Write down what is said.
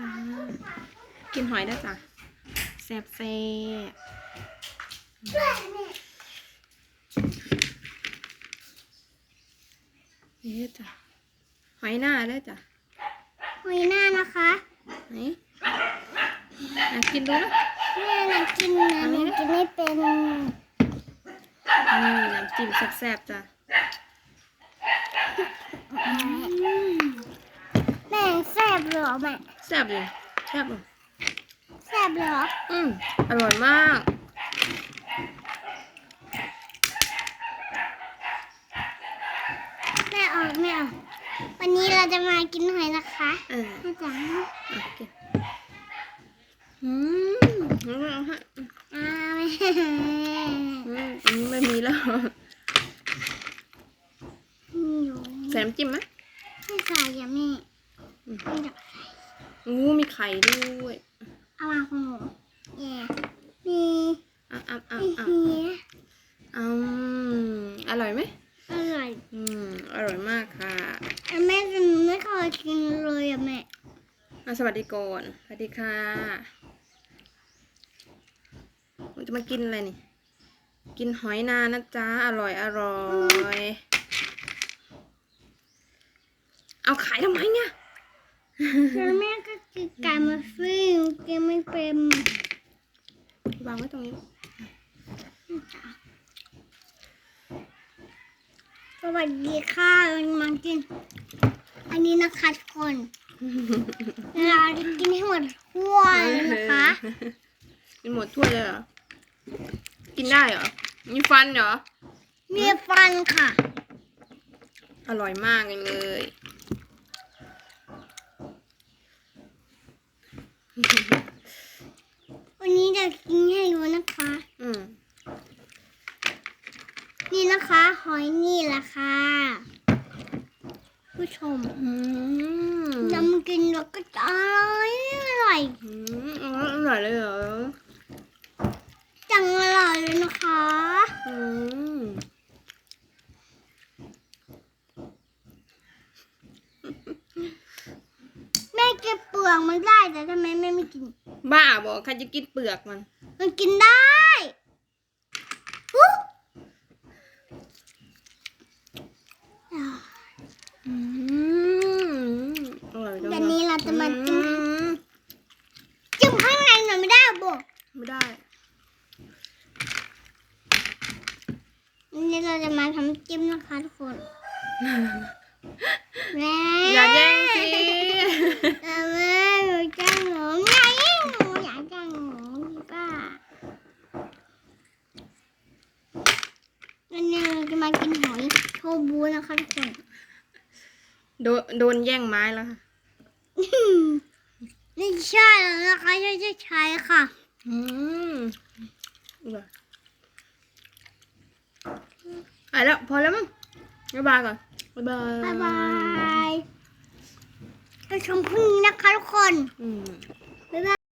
จ้า กินหอยได้จ้ะแซ่บแซ่บนี่จ้ะหอยหน้าได้จ้ะหอยหน้านะคะไหนอะกินดูนะแม่หนูกินนะหนูกินไม่เป็นนี่น้ำจิ้มแซ่บๆจ้ะแม่แซ่บเหรอแม่ แซ่บเลยแซ่บเลยแซ่บเหรอ อืมอร่อยมากแม่ออกแม่ออกวันนี้เราจะมากินหอยนะคะเออแม่จ๋าอะกินอืมเอาให้อ้าวแม่อืมอันนี้ไม่มีแล้วอยู่ใส่น้ำจิ้มไหมไม่ใส่อะแม่อืมไม่อยาก งูมีไข่ด้วยเอามาของหนูแย่มีอะอะอะมีอะเฮียอืมอร่อยไหมอร่อยอืมอร่อยมากค่ะแต่แม่แต่หนูไม่เคยกินเลยอะแม่อะสวัสดีก่อนสวัสดีค่ะเราจะมากินอะไรนี่ กินหอยนางนะจ๊ะอร่อยอร่อยเอาขายทำไมเนี่ย แล้วแม่ก็ กินไก่มาฟิ้งกินไม่เป็นวางไว้ตรงนี้ สวัสดีค่ะเรามากิน อันนี้นะคะทุกคนเราจะกินให้หมดถ้วยเลยนะคะกินหมดถ้วยเลยเหรอ กินได้เหรอ มีฟันเหรอ มีฟันค่ะ อร่อยมากเลย วันนี้จะกินให้ดูนะคะ อืม นี่นะคะ หอยนี่แหละค่ะ ผู้ชมอืมนำกินแล้วก็จะอร่อยอร่อยอืมอร่อยเลยเหรอจังอร่อยเลยนะคะ อืม แม่กินเป ลือกมันได้แต่ทำไมแม่ไม่กิน บ้าบอกใครจะกินเปลือกมัน มันกินได้อุ๊ยอืมอร่อยจังเดี๋ยวนี้เราจะมาจิ้มอืมจิ้มข้างในหน่อยไม่ได้บอกไม่ได้ วันนี้เราจะมาทำจิ้มนะคะทุกคนแม่อย่าแย่งสิแม่หนูแกล้งหนูอย่าแย่งหนูอย่าแกล้งหนูป้าวันนี้เราจะ มากินหอยโชบูนะคะทุกคนโดนโดนแย่งไม้แล้วค่ะไม่ใช่แล้วนะคะไม่ใช่ใช้ค่ะ อืมอร่อยอะแล้วพอแล้วมั้งบ๊ายบายก่อนบ๊ายบาย บ๊ายบายไปชมพรุ่งนี้นะคะทุกคน อืม